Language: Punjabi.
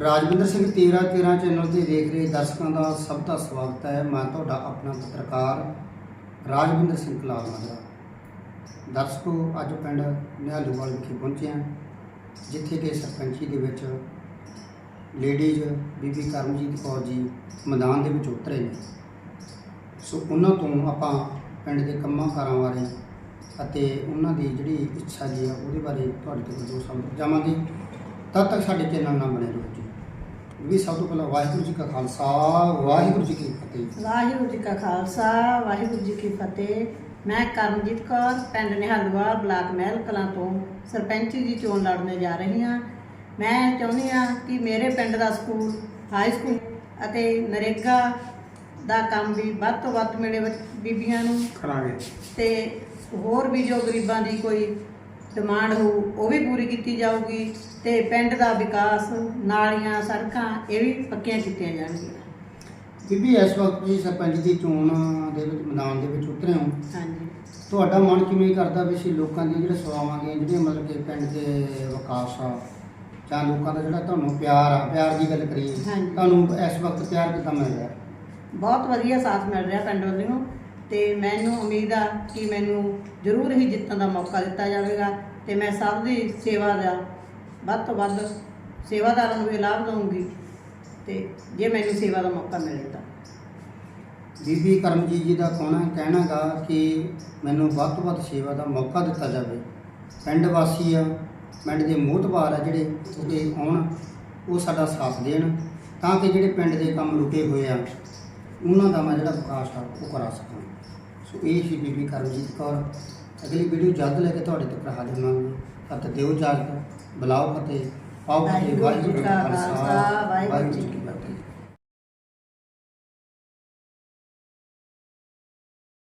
ਰਾਜਵਿੰਦਰ ਸਿੰਘ ਤੇਰਾ ਤੇਰਾ ਚੈਨਲ ਤੇ ਦੇਖ ਰਹੇ ਦਰਸ਼ਕਾਂ ਦਾ ਸਭ ਦਾ ਸਵਾਗਤ ਹੈ। ਮੈਂ ਤੁਹਾਡਾ ਆਪਣਾ ਪੱਤਰਕਾਰ ਰਾਜਵਿੰਦਰ ਸਿੰਘ ਕਲਾਲ ਮਾਜਰਾ ਦਰਸ਼ਕੋ, ਅੱਜ ਪਿੰਡ ਨਿਹਾਲੂਵਾਲ ਵਿਖੇ ਪਹੁੰਚੇ ਹਾਂ, ਜਿੱਥੇ ਕਿ ਸਰਪੰਚੀ ਦੇ ਵਿੱਚ ਲੇਡੀਜ਼ ਬੀਬੀ ਕਰਮਜੀਤ ਕੌਰ ਜੀ ਮੈਦਾਨ ਦੇ ਵਿੱਚ ਉਤਰੇ ਨੇ। ਸੋ ਉਹਨਾਂ ਤੋਂ ਆਪਾਂ ਪਿੰਡ ਦੇ ਕੰਮਾਂ ਕਾਰਾਂ ਬਾਰੇ ਅਤੇ ਉਹਨਾਂ ਦੀ ਜਿਹੜੀ ਇੱਛਾ ਜੀ ਆ, ਉਹਦੇ ਬਾਰੇ ਤੁਹਾਡੇ ਤੋਂ ਦੋ ਸਮਝ ਜਾਵਾਂਗੇ। ਤਦ ਤੱਕ ਸਾਡੇ ਚੈਨਲ ਨਾਲ ਬਣੇ ਰਹੋ ਜੀ। ਵੀ ਸਭ ਤੋਂ ਪਹਿਲਾਂ ਵਾਹਿਗੁਰੂ ਜੀ ਕਾ ਖਾਲਸਾ ਵਾਹਿਗੁਰੂ ਜੀ ਕੀ ਫਤਿਹ। ਵਾਹਿਗੁਰੂ ਜੀ ਕਾ ਖਾਲਸਾ ਵਾਹਿਗੁਰੂ ਜੀ ਕੀ ਫਤਿਹ। ਮੈਂ ਕਰਮਜੀਤ ਕੌਰ ਪਿੰਡ ਨਿਹਾਲੂਵਾਲ ਬਲਾਕ ਮਹਿਲ ਕਲਾਂ ਤੋਂ ਸਰਪੰਚੀ ਦੀ ਚੋਣ ਲੜਨ ਜਾ ਰਹੀ ਹਾਂ। ਮੈਂ ਚਾਹੁੰਦੀ ਹਾਂ ਕਿ ਮੇਰੇ ਪਿੰਡ ਦਾ ਸਕੂਲ ਹਾਈ ਸਕੂਲ ਅਤੇ ਨਰੇਗਾ ਦਾ ਕੰਮ ਵੀ ਵੱਧ ਤੋਂ ਵੱਧ ਮਿਲੇ ਬੀਬੀਆਂ ਨੂੰ ਕਰਾਂਗੇ। ਤੇ ਹੋਰ ਵੀ ਜੋ ਗਰੀਬਾਂ ਦੀ ਕੋਈ ਡਿਮਾਂਡ ਹੋ ਉਹ ਵੀ ਪੂਰੀ ਕੀਤੀ ਜਾਊਗੀ ਤੇ ਪਿੰਡ ਦਾ ਵਿਕਾਸ ਨਾਲੀਆਂ ਸੜਕਾਂ ਇਹ ਵੀ ਪੱਕੀਆਂ ਕੀਤੀਆਂ ਜਾਣਗੀਆਂ। ਬੀਬੀ ਇਸ ਵਕਤ ਜੀ ਸਰਪੰਚ ਦੀ ਚੋਣ ਦੇ ਵਿੱਚ ਮੈਦਾਨ ਦੇ ਵਿੱਚ ਉਤਰੇ ਹੋ। ਹਾਂਜੀ। ਤੁਹਾਡਾ ਮਨ ਕਿਵੇਂ ਕਰਦਾ ਵੀ ਸੀ ਲੋਕਾਂ ਦੀਆਂ ਜਿਹੜੇ ਸੇਵਾਵਾਂ ਗਈਆਂ ਜਿਹੜੀਆਂ ਮਤਲਬ ਕਿ ਪਿੰਡ ਦੇ ਵਿਕਾਸ ਆ ਜਾਂ ਲੋਕਾਂ ਦਾ ਜਿਹੜਾ ਤੁਹਾਨੂੰ ਪਿਆਰ ਆ ਪਿਆਰ ਦੀ ਗੱਲ ਕਰੀਏ ਹਾਂਜੀ। ਤੁਹਾਨੂੰ ਇਸ ਵਕਤ ਪਿਆਰ ਕਿੱਦਾਂ ਮਿਲ ਰਿਹਾ? ਬਹੁਤ ਵਧੀਆ ਸਾਥ ਮਿਲ ਰਿਹਾ ਪਿੰਡ ਵੱਲੋਂ ਤੇ ਮੈਨੂੰ ਉਮੀਦ ਆ ਕਿ ਮੈਨੂੰ ਜ਼ਰੂਰ ਹੀ ਜਿੱਤਣ ਦਾ ਮੌਕਾ ਦਿੱਤਾ ਜਾਵੇਗਾ ਤੇ ਮੈਂ ਸਭ ਦੀ ਸੇਵਾ ਦਾ ਵੱਧ ਤੋਂ ਵੱਧ ਸੇਵਾਦਾਰਾਂ ਨੂੰ ਵੀ ਲਾਭ ਦਊਂਗੀ ਤੇ ਜੇ ਮੈਨੂੰ ਸੇਵਾ ਦਾ ਮੌਕਾ ਮਿਲੇ ਤਾਂ। ਬੀਬੀ ਕਰਮਜੀਤ ਜੀ ਦਾ ਕਹਿਣਾ ਕਹਿਣਾਗਾ ਕਿ ਮੈਨੂੰ ਵੱਧ ਤੋਂ ਵੱਧ ਸੇਵਾ ਦਾ ਮੌਕਾ ਦਿੱਤਾ ਜਾਵੇ। ਪਿੰਡ ਵਾਸੀ ਆ, ਪਿੰਡ ਦੇ ਮੋਹਤਬਾਰ ਆ ਜਿਹੜੇ ਉਹਦੇ ਆਉਣ, ਉਹ ਸਾਡਾ ਸਾਥ ਦੇਣ, ਤਾਂ ਕਿ ਜਿਹੜੇ ਪਿੰਡ ਦੇ ਕੰਮ ਰੁਕੇ ਹੋਏ ਆ ਉਹਨਾਂ ਦਾ ਮੈਂ ਜਿਹੜਾ ਵਿਕਾਸ ਆ ਉਹ ਕਰਾ ਸਕਾਂ। ਸੋ ਇਹ ਸੀ ਬੀਬੀ ਕਰਮਜੀਤ ਕੌਰ। ਅਗਲੀ ਵੀਡੀਓ ਜਲਦ ਲੈ ਕੇ ਤੁਹਾਡੇ ਤੱਕ ਹਾਜ਼ਰ ਹੋਵਾਂਗੇ। ਅਤੇ ਦਿਓ ਇਜਾਜ਼ਤ ਬੁਲਾਓ ਫਤਿਹ ਪਾਓ ਫਤਿਹ ਵਾਹਿਗੁਰੂ ਜੀ ਕਾ ਖਾਲਸਾ ਵਾਹਿਗੁਰੂ ਜੀ ਕੀ